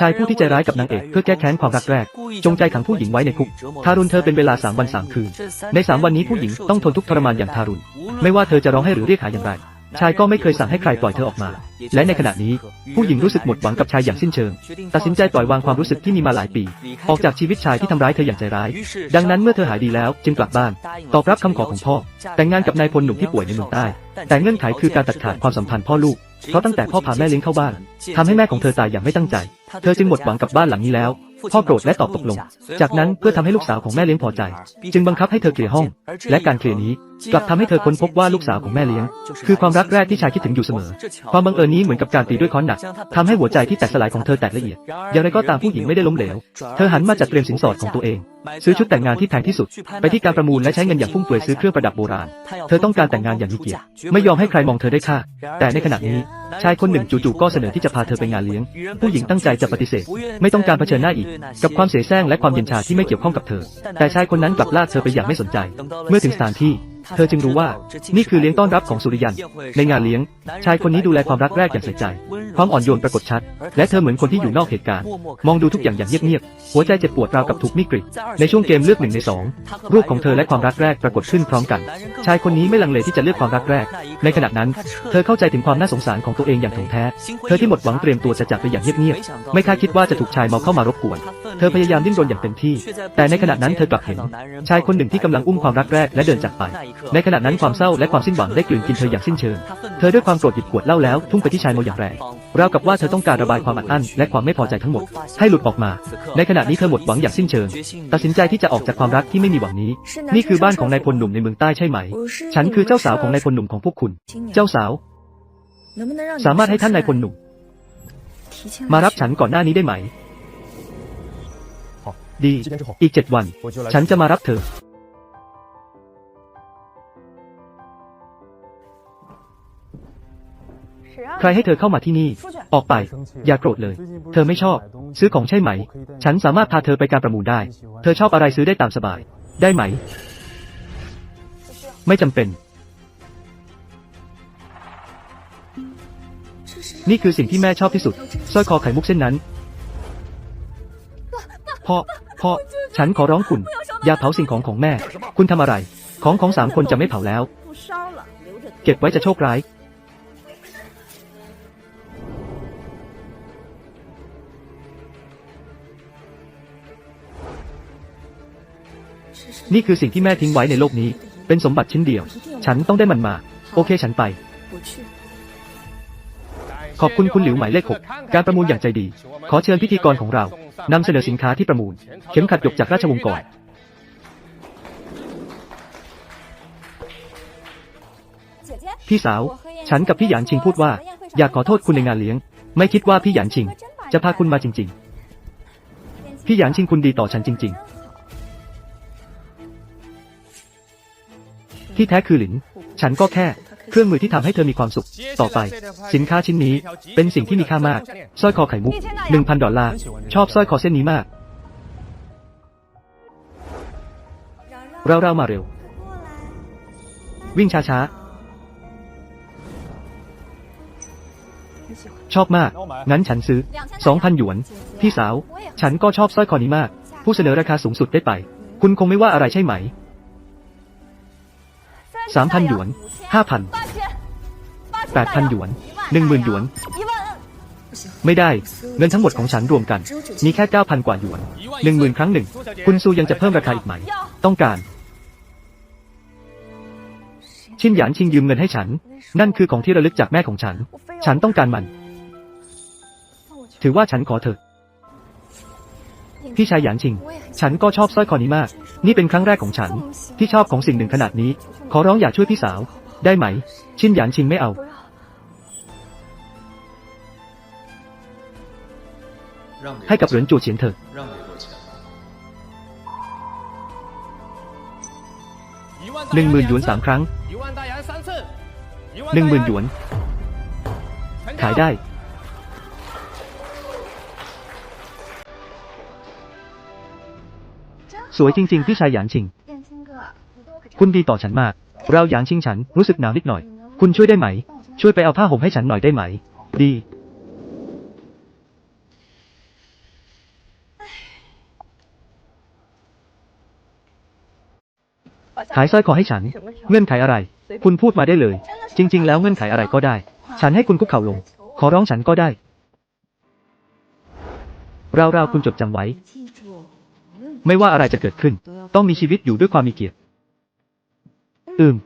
ชายผู้ที่ใจร้ายกับนางเอกเพื่อแก้แค้นความรักแรก จงใจขังผู้หญิงไว้ในคุกทารุณเธอเป็นเวลาสามวันสามคืน ในสามวันนี้ผู้หญิงต้องทนทุกข์ทรมานอย่างทารุณ ไม่ว่าเธอจะร้องให้หรือเรียกหาอย่างไร ชายก็ไม่เคยสั่งให้ใครปล่อยเธอออกมา และในขณะนี้ ผู้หญิงรู้สึกหมดหวังกับชายอย่างสิ้นเชิง ตัดสินใจปล่อยวางความรู้สึกที่มีมาหลายปี ออกจากชีวิตชายที่ทำร้ายเธออย่างใจร้าย ดังนั้นเมื่อเธอหายดีแล้วจึงกลับบ้าน ตอบรับคำขอของพ่อ แต่งงานกับนายพลหนุ่มที่ป่วยในเมืองใต้ แต่เงื่อนไขคือการตัดขาดความสัมพันธ์พ่อลูก เพราะตั้งแต่พ่อพาแม่เลี้ยงเข้าบ้านทำให้แม่ของเธอตายอย่างไม่ตั้งใจ เธอจึงหมดหวังกับบ้านหลังนี้แล้วพ่อโกรธและตอบตกลง จากนั้นเพื่อทำให้ลูกสาวของแม่เลี้ยงพอใจ จึงบังคับให้เธอเคลียร์ห้อง และการเคลียร์นี้กลับทำให้เธอค้นพบว่าลูกสาวของแม่เลี้ยง คือความรักแรกที่ชายคิดถึงอยู่เสมอ ความบังเอิญนี้เหมือนกับการตีด้วยค้อนหนักทำให้หัวใจที่แตกสลายของเธอแตกละเอียด อย่างไรก็ตามผู้หญิงไม่ได้ล้มเหลว เธอหันมาจัดเตรียมสินสอดของตัวเอง ซื้อชุดแต่งงานที่แพงที่สุด ไปที่การประมูลและใช้เงินอย่างฟุ่มเฟือยซื้อเครื่องประดับโบราณ เธอต้องการแต่งงานอย่างมีเกียรติ ไม่ยอมให้ใครมองเธอได้ค่า แต่ในขณะนี้ชายคนหนึ่งจู่ๆก็เสนอที่จะพาเธอไปงานเลี้ยง ผู้หญิงตั้งใจจะปฏิเสธ ไม่ต้องการเผชิญหน้าอีก กับความเสียแซงและความเย็นชาที่ไม่เกี่ยวข้องกับเธอ แต่ชายคนนั้นกลับลากเธอไปอย่างไม่สนใจ เมื่อถึงสถานที่ เธอจึงรู้ว่า นี่คือเลี้ยงต้อนรับของสุริยัน ในงานเลี้ยง ชายคนนี้ดูแลความรักแรกอย่างใส่ใจ ความอ่อนโยนปรากฏชัด และเธอเหมือนคนที่อยู่นอกเหตุการณ์ มองดูทุกอย่างอย่างเงียบๆ หัวใจเจ็บปวดราวกับถูกมีดกรีดในช่วงเกมเลือกหนึ่งในสองรูปของเธอและความรักแรกปรากฏขึ้นพร้อมกัน ชายคนนี้ไม่ลังเลที่จะเลือกความรักแรก ในขณะนั้น เธอเข้าใจถึงความน่าสงสารของตัวเองอย่างถ่องแท้ เธอที่หมดหวังเตรียมตัวจะจากไปอย่างเงียบๆ ไม่คาดคิดว่าจะถูกชายเมาเข้ามารบกวน เธอพยายามดิ้นรนอย่างเต็มที่ แต่ในขณะนั้นเธอกลับเห็น ชายคนหนึ่งที่กำลังอุ้มความรักแรกและเดินจากไป ในขณะนั้นความเศร้าและความสิ้นหวังได้กลืนกินเธออย่างสิ้นเชิง เธอด้วยความโกรธหยิบขวดเหล้าแล้วทุ่มไปที่ชายเมาอย่างแรงราวกับว่าเธอต้องการระบายความอัดอั้นและความไม่พอใจทั้งหมด ให้หลุดออกมา ในขณะนี้เธอหมดหวังอย่างสิ้นเชิง ตัดสินใจที่จะออกจากความรักที่ไม่มีหวังนี้ นี่คือบ้านของนายพลหนุ่มในเมืองใต้ใช่ไหม ฉันคือเจ้าสาวของนายพลหนุ่มของพวกคุณ เจ้าสาว สามารถให้ท่านนายพลหนุ่ม มารับฉันก่อนหน้านี้ได้ไหม ดี อีกเจ็ดวัน ฉันจะมารับเธอ ใครให้เธอเข้ามาที่นี่ ออกไป อย่าโกรธเลย เธอไม่ชอบ ซื้อของใช่ไหม ฉันสามารถพาเธอไปการประมูลได้ เธอชอบอะไรซื้อได้ตามสบาย ได้ไหม ไม่จำเป็น นี่คือสิ่งที่แม่ชอบที่สุด สร้อยคอไข่มุกเส้นนั้น พ่อ พ่อ ฉันขอร้องคุณ อย่าเผาสิ่งของของแม่ คุณทำอะไร ของของสามคนจะไม่เผาแล้ว เก็บไว้จะโชคร้าย นี่คือสิ่งที่แม่ทิ้งไว้ในโลกนี้ เป็นสมบัติชิ้นเดียว ฉันต้องได้มันมา โอเคฉันไป ขอบคุณคุณหลิวหมายเลขหกการประมูลอย่างใจดี ขอเชิญพิธีกรของเรานำเสนอสินค้าที่ประมูล เข็มขัดหยกจากราชวงศ์ก่อนพี่สาว ฉันกับพี่หยานชิงพูดว่า อยากขอโทษคุณในงานเลี้ยง ไม่คิดว่าพี่หยานชิง จะพาคุณมาจริง ๆ พี่หยานชิงคุณดีต่อฉันจริง ๆ ที่แท้คือหลิน ฉันก็แค่ เครื่องมือที่ทำให้เธอมีความสุข ต่อไป สินค้าชิ้นนี้เป็นสิ่งที่มีค่ามาก สร้อยคอไข่มุก1,000ดอลลาร์ ชอบสร้อยคอเส้นนี้มาก เราเรามาเร็ว วิ่งช้าๆชอบมาก งั้นฉันซื้อ 2,000 หยวน พี่สาว ฉันก็ชอบสร้อยคอนี้มาก ผู้เสนอราคาสูงสุดได้ไป คุณคงไม่ว่าอะไรใช่ไหม 3,000หยวน5,000 8,000หยวน10,000หยวน ไม่ได้ เงินทั้งหมดของฉันรวมกัน มีแค่9,000กว่าหยวน10,000ครั้งหนึ่ง คุณซูยังจะเพิ่มราคาอีกไหม ต้องการ ชินหยานชิงยืมเงินให้ฉัน นั่นคือของที่ระลึกจากแม่ของฉัน ฉันต้องการมัน ถือว่าฉันขอเถอะพี่ชายหยานชิง ฉันก็ชอบสร้อยคอนี้มาก นี่เป็นครั้งแรกของฉัน ที่ชอบของสิ่งหนึ่งขนาดนี้ ขอร้องอย่าช่วยพี่สาว ได้ไหม ชินหยานชิงไม่เอา ให้กับเหรินจูเฉียนเถอะหนึ่งหมื่นหยวนสามครั้งหนึ่งหมื่นหยวน ขายได้ สวยจริง ๆ พี่ชายหยางชิง คุณดีต่อฉันมาก เราหยางชิงฉันรู้สึกหนาวนิดหน่อย คุณช่วยได้ไหม ช่วยไปเอาผ้าห่มให้ฉันหน่อยได้ไหม ดี ขายสร้อยคอให้ฉัน เงื่อนไขอะไร คุณพูดมาได้เลย จริง ๆ แล้วเงื่อนไขอะไรก็ได้ ฉันให้คุณคุกเข่าลง ขอร้องฉันก็ได้ เราเราคุณจดจำไว้ ไม่ว่าอะไรจะเกิดขึ้น ต้องมีชีวิตอยู่ด้วยความมีเกียรติ อืม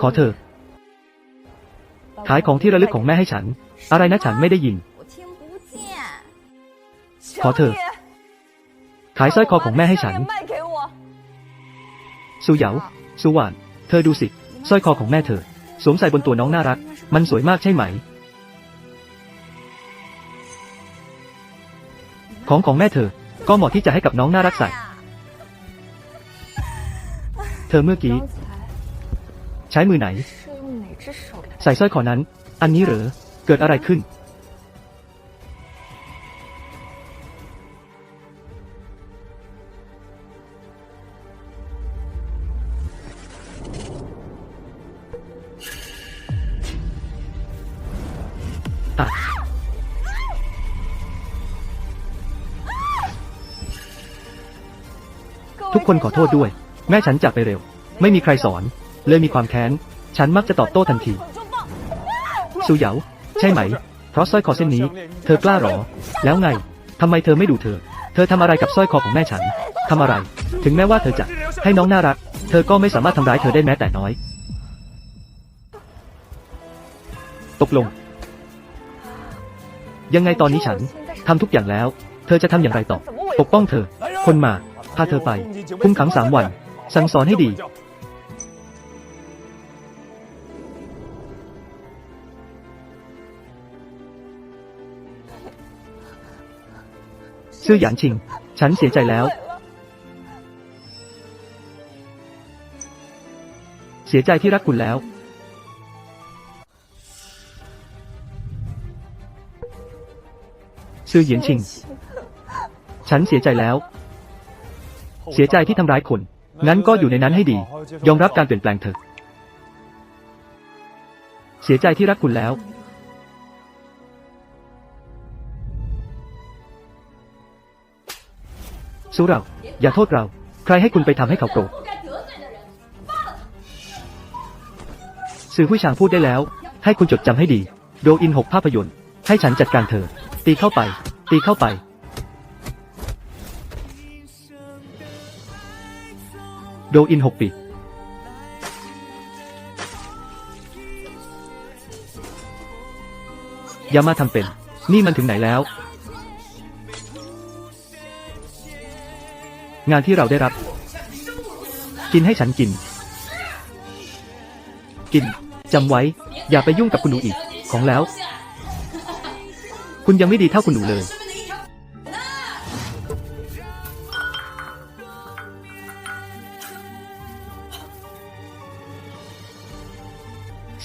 ขอเธอ ขายของที่ระลึกของแม่ให้ฉัน อะไรนะฉันไม่ได้ยิน ขอเธอ ขายสร้อยคอของแม่ให้ฉันสุเหยาซูหวาน เธอดูสิ สร้อยคอของแม่เธอ สวมใส่บนตัวน้องน่ารัก มันสวยมากใช่ไหม ของของแม่เธอ ก็เหมาะที่จะให้กับน้องน่ารักใส่ เธอเมื่อกี้ ใช้มือไหน ใส่สร้อยคอนั้น อันนี้เหรอ เกิดอะไรขึ้น คนขอโทษด้วย แม่ฉันจากไปเร็ว ไม่มีใครสอน เลยมีความแค้น ฉันมักจะตอบโต้ทันที สุเหยา ใช่ไหม เพราะสร้อยคอเส้นนี้ เธอกล้าหรอ แล้วไงทำไมเธอไม่ดูเธอ เธอทำอะไรกับสร้อยคอของแม่ฉันทำอะไร ถึงแม้ว่าเธอจะให้น้องน่ารัก เธอก็ไม่สามารถทำร้ายเธอได้แม้แต่น้อย ตกลง ยังไงตอนนี้ฉันทำทุกอย่างแล้ว เธอจะทำอย่างไรต่อ ปกป้องเธอ คนมา พาเธอไป คุมขังสามวัน สั่งสอนให้ดีซื่อหยานชิง ฉันเสียใจแล้ว เสียใจที่รักคุณแล้ว ซื่อเหยียนชิง ฉันเสียใจแล้ว เสียใจที่ทำร้ายคนงั้นก็อยู่ในนั้นให้ดี ยอมรับการเปลี่ยนแปลงเถอะ เสียใจที่รักคุณแล้ว สู้เรา อย่าโทษเรา ใครให้คุณไปทำให้เขาโกรธสื่อผู้ชางพูดได้แล้ว ให้คุณจดจำให้ดี โดอินหกภาพยนตร์ ให้ฉันจัดการเธอ ตีเข้าไป ตีเข้าไป โดอินหกปี อย่ามาทำเป็น นี่มันถึงไหนแล้ว งานที่เราได้รับ กินให้ฉันกิน กิน จำไว้ อย่าไปยุ่งกับคุณหนูอีก ของแล้ว คุณยังไม่ดีเท่าคุณหนูเลย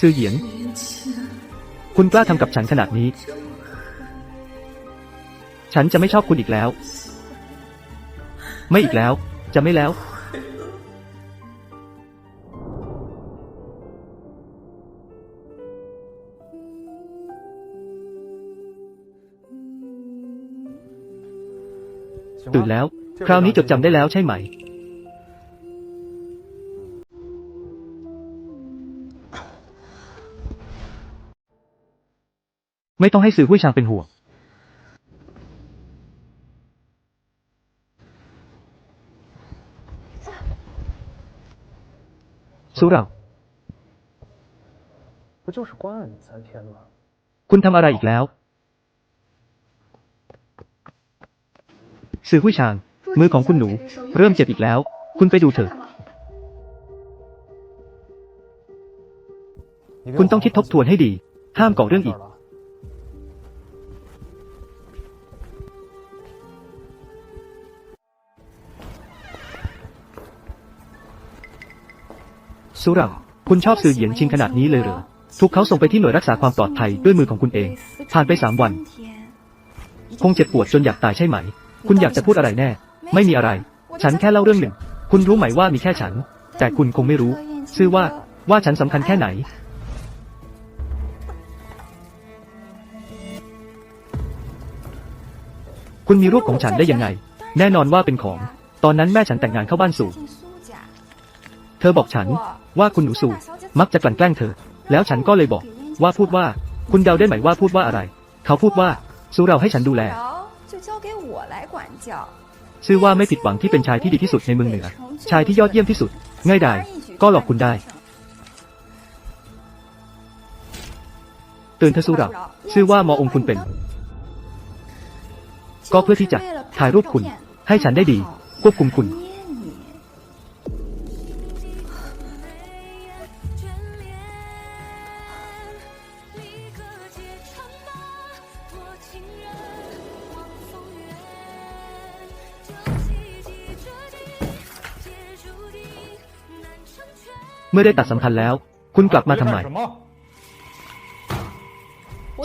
ซื่อเหยียน คุณกล้าทำกับฉันขนาดนี้ ฉันจะไม่ชอบคุณอีกแล้ว ไม่อีกแล้ว จะไม่แล้วตื่นแล้ว คราวนี้จดจำได้แล้วใช่ไหม ไม่ต้องให้สื่อหุ้ยชางเป็นห่วง สุเราคุณทำอะไรอีกแล้ว สื่อหุ้ยชาง มือของคุณหนู เริ่มเจ็บอีกแล้ว คุณไปดูเถอะ คุณต้องคิดทบทวนให้ดี ห้ามก่อเรื่องอีก สุเรา คุณชอบสื่อเหยียนชิงขนาดนี้เลยเหรอ ถูกเขาส่งไปที่หน่วยรักษาความปลอดภัยด้วยมือของคุณเอง ผ่านไปสามวัน คงเจ็บปวดจนอยากตายใช่ไหม คุณอยากจะพูดอะไรแน่ ไม่มีอะไร ฉันแค่เล่าเรื่องหนึ่ง คุณรู้ไหมว่ามีแค่ฉัน แต่คุณคงไม่รู้ ซื่อว่า ว่าฉันสำคัญแค่ไหน คุณมีรูปของฉันได้ยังไง แน่นอนว่าเป็นของ ตอนนั้นแม่ฉันแต่งงานเข้าบ้านสู่ ธอบอกฉันว่าคุณหนูสูมักจะกลั่นแกล้งเธอ แล้วฉันก็เลยบอกว่าพูดว่า คุณเดาได้ไหมว่าพูดว่าอะไร เขาพูดว่าซูเราให้ฉันดูแลซื่อว่าไม่ผิดหวังที่เป็นชายที่ดีที่สุดในเมืองเหนือ ชายที่ยอดเยี่ยมที่สุด ง่ายดายก็หลอกคุณได้ ตื่นเธอซูเราซื่อว่ามอองคุณเป็น ก็เพื่อที่จะถ่ายรูปคุณ ให้ฉันได้ดี ควบคุมคุณ เมื่อได้ตัดสัมพันธ์แล้ว คุณกลับมาทำไม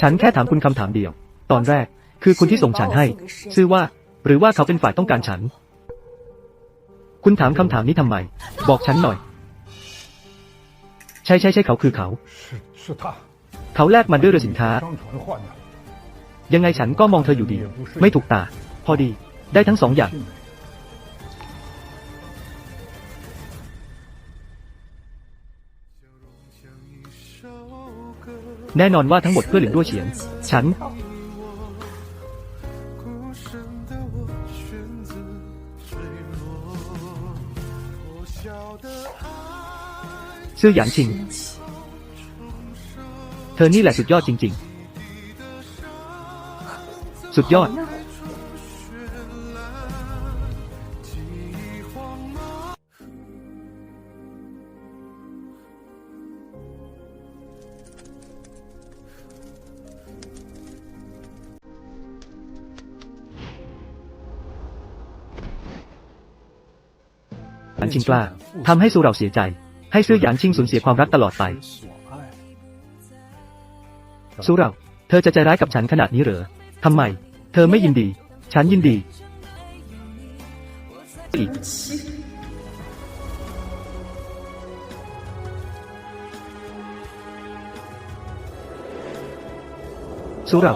ฉันแค่ถามคุณคำถามเดียว ตอนแรกคือคุณที่ส่งฉันให้ซื่อว่า หรือว่าเขาเป็นฝ่ายต้องการฉัน คุณถามคำถามนี้ทำไม บอกฉันหน่อย ใช่ใช่ใช่เขาคือเขา เขาแลกมันด้วยเรือสินค้า ยังไงฉันก็มองเธออยู่ดี ไม่ถูกตา พอดี ได้ทั้งสองอย่าง แน่นอนว่าทั้งหมดเพื่อหลินด้วยเฉียน ฉันซื่อหยานชิง เธอนี่แหละสุดยอดจริง ๆ สุดยอด ชิงกล้าทำให้ซูเราเสียใจ ให้ซื่อหยานชิงสูญเสียความรักตลอดไป所爱。ซูเรา เธอจะใจร้ายกับฉันขนาดนี้เหรอทำไม เธอไม่ยินดี ฉันยินดีอีกซูเรา